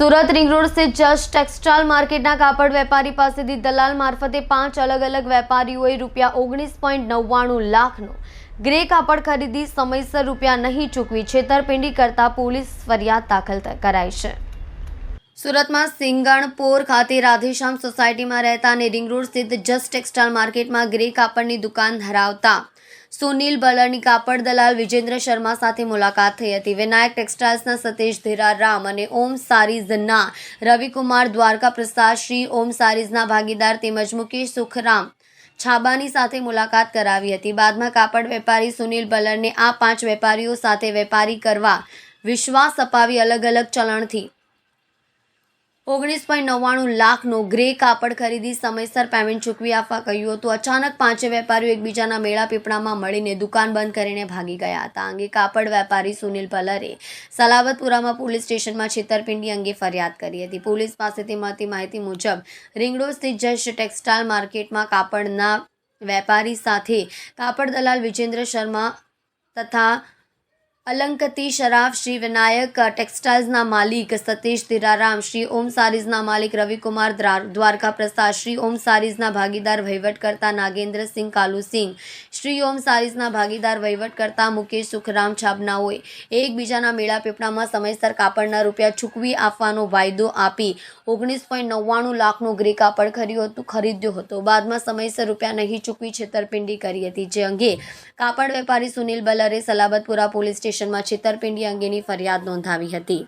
Surat ring road સ્થિત just textile માર્કેટના કાપડ વેપારી પાસેથી દલાલ મારફતે પાંચ અલગ અલગ વેપારીઓએ રૂપિયા ઓગણીસ પોઈન્ટ નવ્વાણું લાખનો ગ્રે કાપડ ખરીદી સમયસર રૂપિયા નહીં ચૂકવી છેતરપિંડી કરતા પોલીસ ફરિયાદ દાખલ કરાઈ છે. સુરતમાં સિંગણપોર ખાતે રાધેશ્યામ સોસાયટીમાં રહેતા અને રિંગ રોડ સ્થિત જસ્ટ ટેક્સટાઇલ માર્કેટમાં ગ્રે કાપડની દુકાન ધરાવતા સુનિલ બલરની કાપડ દલાલ વિજેન્દ્ર શર્મા સાથે મુલાકાત થઈ હતી. વિનાયક ટેક્સટાઇલ્સના સતીશ ધીરારામ અને ઓમ સારીઝના રવિકુમાર દ્વારકા પ્રસાદ શ્રી, ઓમ સારીઝના ભાગીદાર તેમજ મુકેશ સુખરામ છાબાની સાથે મુલાકાત કરાવી હતી. બાદમાં કાપડ વેપારી સુનિલ બલરને આ પાંચ વેપારીઓ સાથે વેપારી કરવા વિશ્વાસ અપાવી અલગ અલગ ચલણથી ઓગણીસ પોઈન્ટ નવ્વાણું લાખનો ગ્રે કાપડ ખરીદી સમયસર પેમેન્ટ ચૂકવી આપવા કહ્યું હતું. અચાનક પાંચે વેપારીઓ એકબીજાના મેળા પીપળામાં મળીને દુકાન બંધ કરીને ભાગી ગયા હતા. અંગે કાપડ વેપારી સુનિલ પલરે સલાવતપુરામાં પોલીસ સ્ટેશનમાં છેતરપિંડી અંગે ફરિયાદ કરી હતી. પોલીસ પાસેથી મળતી માહિતી મુજબ રિંગરોડ સ્થિત જસ્ટ ટેક્સટાઇલ માર્કેટમાં કાપડના વેપારી સાથે કાપડ દલાલ વિજેન્દ્ર શર્મા તથા અલંકતી શરાફ શ્રી વિનાયક ટેક્સટાઇલ્સના માલિક સતીશ તિરારામ, શ્રી ઓમ સારીઝના માલિક રવિકુમાર દ્વારકા પ્રસાદ શ્રી ઓમ સારીઝના ભાગીદાર વહીવટકર્તા નાગેન્દ્રસિંહ કાલુસિંહ, શ્રી ઓમ સારીઝના ભાગીદાર વહીવટકર્તા મુકેશ સુખરામ છાબનાઓએ એકબીજાના મેળા પીપડામાં સમયસર કાપડના રૂપિયા ચૂકવી આપવાનો વાયદો આપી ઓગણીસ પોઈન્ટ નવ્વાણું લાખનું ગ્રે કાપડ ખરીદ્યો હતો ખરીદ્યો હતો. બાદમાં સમયસર રૂપિયા નહીં ચૂકવી છેતરપિંડી કરી હતી. જે અંગે કાપડ વેપારી સુનિલ બલરે સલાબતપુરા પોલીસ સ્ટેશનમાં છેતરપિંડી અંગેની ફરિયાદ નોંધાવી હતી.